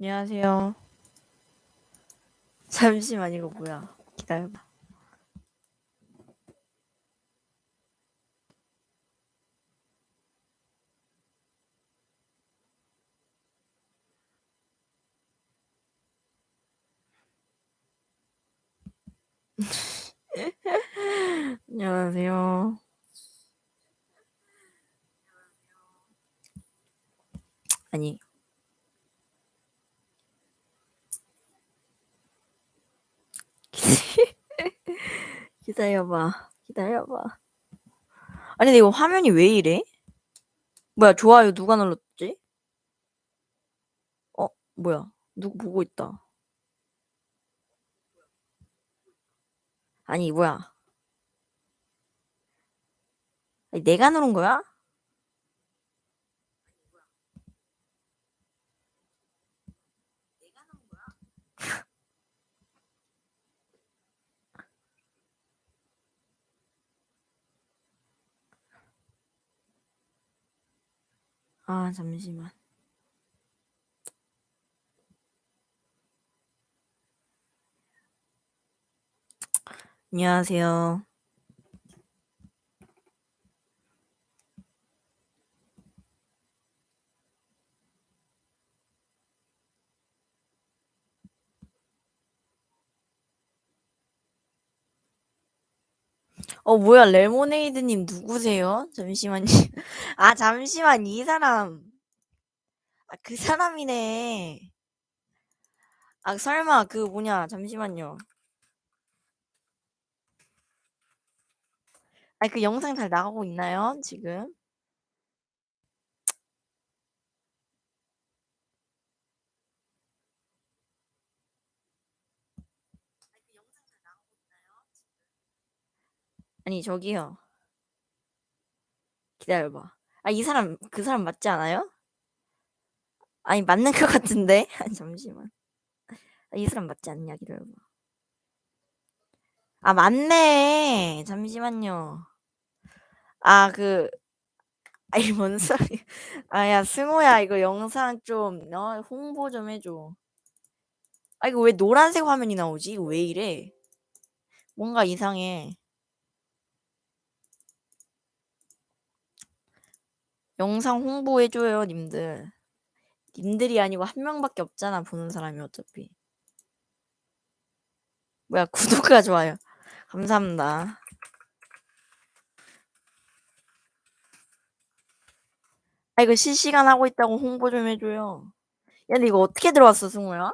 안녕하세요. 잠시만 이거 뭐야? 기다려봐. 안녕하세요. 아니. 기다려봐. 기다려봐. 아니, 근데 이거 화면이 왜 이래? 뭐야, 좋아요 누가 눌렀지? 어, 뭐야. 누구 보고 있다. 아니, 뭐야. 아니, 내가 누른 거야? 아, 잠시만. 안녕하세요. 어, 뭐야, 레모네이드님 누구세요? 잠시만요. 아, 잠시만, 이 사람. 아, 그 사람이네. 아, 설마, 그 뭐냐, 잠시만요. 아, 그 영상 잘 나가고 있나요, 지금? 아니, 저기요. 기다려봐. 아, 이 사람, 그 사람 맞지 않아요? 아니, 맞는 것 같은데? 잠시만. 아, 이 사람 맞지 않냐, 기다려봐. 아, 맞네. 잠시만요. 아, 그, 아니, 뭔 소리. 아, 야, 승호야, 이거 영상 좀, 어, 홍보 좀 해줘. 아, 이거 왜 노란색 화면이 나오지? 왜 이래? 뭔가 이상해. 영상 홍보해줘요, 님들. 님들이 아니고 한 명밖에 없잖아, 보는 사람이 어차피. 뭐야, 구독과 좋아요. 감사합니다. 아, 이거 실시간 하고 있다고 홍보 좀 해줘요. 야, 근데 이거 어떻게 들어왔어, 승우야?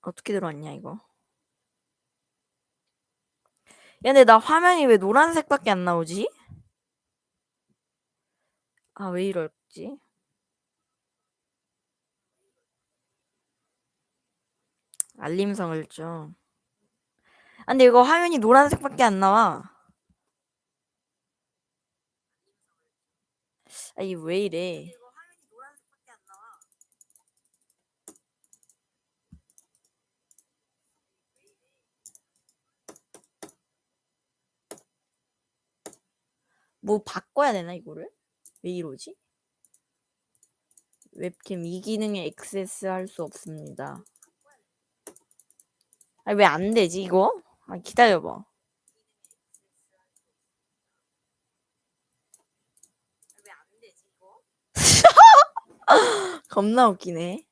어떻게 들어왔냐, 이거? 야, 근데 나 화면이 왜 노란색밖에 안 나오지? 아, 왜 이럴지? 알림 설정. 아, 근데 이거 화면이 노란색밖에 안 나와. 아, 이게 왜 이래? 뭐 바꿔야 되나, 이거를? 왜 이러지? 웹캠 이 기능에 액세스 할 수 없습니다. 아, 왜 안 되지, 이거? 아, 기다려봐. 겁나 웃기네.